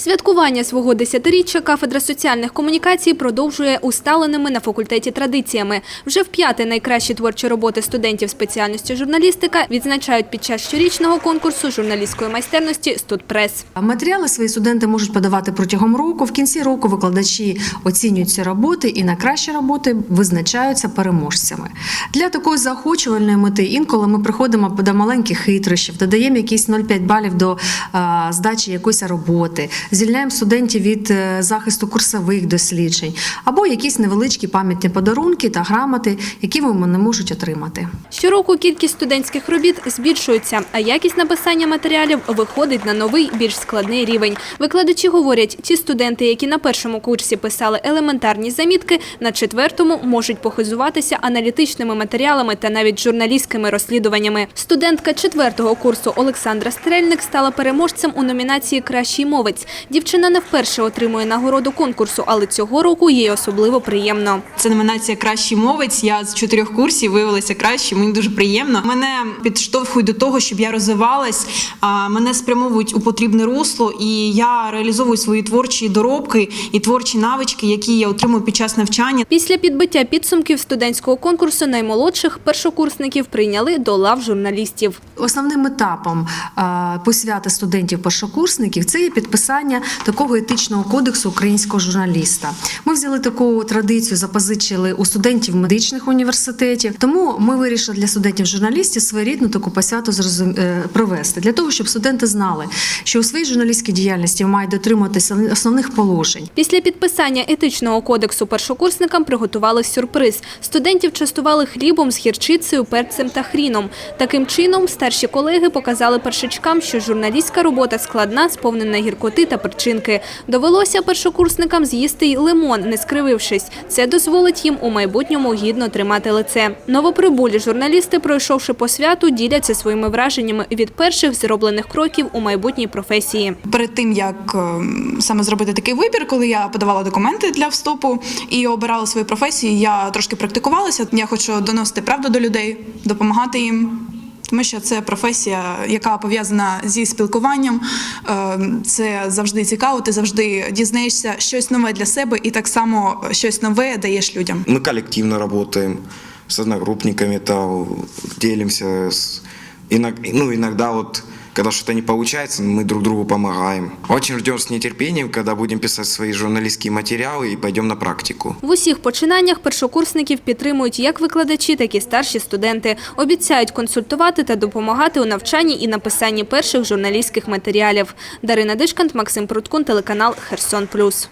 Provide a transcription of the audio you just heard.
Святкування свого десятиріччя кафедра соціальних комунікацій продовжує усталеними на факультеті традиціями. Вже в п'яте найкращі творчі роботи студентів спеціальності журналістика відзначають під час щорічного конкурсу журналістської майстерності «Студпрес». Матеріали свої студенти можуть подавати протягом року. В кінці року викладачі оцінюють ці роботи і на кращі роботи визначаються переможцями. Для такої заохочувальної мети інколи ми приходимо до маленьких хитрощів, додаємо якісь 0,5 балів до здачі якоїсь роботи, звільняємо студентів від е, захисту курсових досліджень або якісь невеличкі пам'ятні подарунки та грамоти, які вони можуть отримати. Щороку кількість студентських робіт збільшується, а якість написання матеріалів виходить на новий, більш складний рівень. Викладачі говорять, ті студенти, які на першому курсі писали елементарні замітки, на четвертому можуть похизуватися аналітичними матеріалами та навіть журналістськими розслідуваннями. Студентка четвертого курсу Олександра Стрельник стала переможцем у номінації Кращий мовець. Дівчина не вперше отримує нагороду конкурсу, але цього року їй особливо приємно. Це номінація Кращий мовець. Я з чотирьох курсів виявилася краще. Мені дуже приємно. Мене підштовхують до того, щоб я розвивалась. Мене спрямовують у потрібне русло, і я реалізовую свої творчі доробки і творчі навички, які я отримую під час навчання. Після підбиття підсумків студентського конкурсу наймолодших першокурсників прийняли до лав журналістів. Основним етапом посвяти студентів-першокурсників це є підписання такого етичного кодексу українського журналіста. Ми взяли таку традицію, запозичили у студентів медичних університетів. Тому ми вирішили для студентів-журналістів своєрідну таку зрозум- е, провести для того, щоб студенти знали, що у своїй журналістській діяльності мають дотримуватися основних положень. Після підписання етичного кодексу першокурсникам приготували сюрприз. Студентів частували хлібом з гірчицею, перцем та хріном. Таким чином, старші колеги показали першачкам, що журналістська робота складна, сповнена гіркоти та перчинки. Довелося першокурсникам з'їсти й лимон, не скривившись. Це дозволить їм у майбутньому гідно тримати лице. Новоприбулі журналісти, пройшовши по святу, діляться своїми враженнями від перших зроблених кроків у майбутній професії. перед тим як ем, саме зробити такий вибір, коли я подавала документи для вступу і обирала свою професію, я трошки практикувалася. Я хочу доносити правду до людей, допомагати їм. Тому що це професія, яка пов'язана зі спілкуванням. Ем, Це завжди цікаво. Ти завжди дізнаєшся щось нове для себе, і так само щось нове даєш людям. Ми колективно работаем з одногруппниками, та делимся. С... Ну, иногда вот, когда что-то не получается, мы друг другу помогаем. Очень ждем с нетерпением, когда будем писать свои журналистские материалы и пойдем на практику. В усіх починаннях першокурсників підтримують як викладачі, так і старші студенти. Обіцяють консультувати та допомагати у навчанні і написанні перших журналістських матеріалів. Дарина Дишкант, Максим Пруткун, телеканал Херсон Плюс.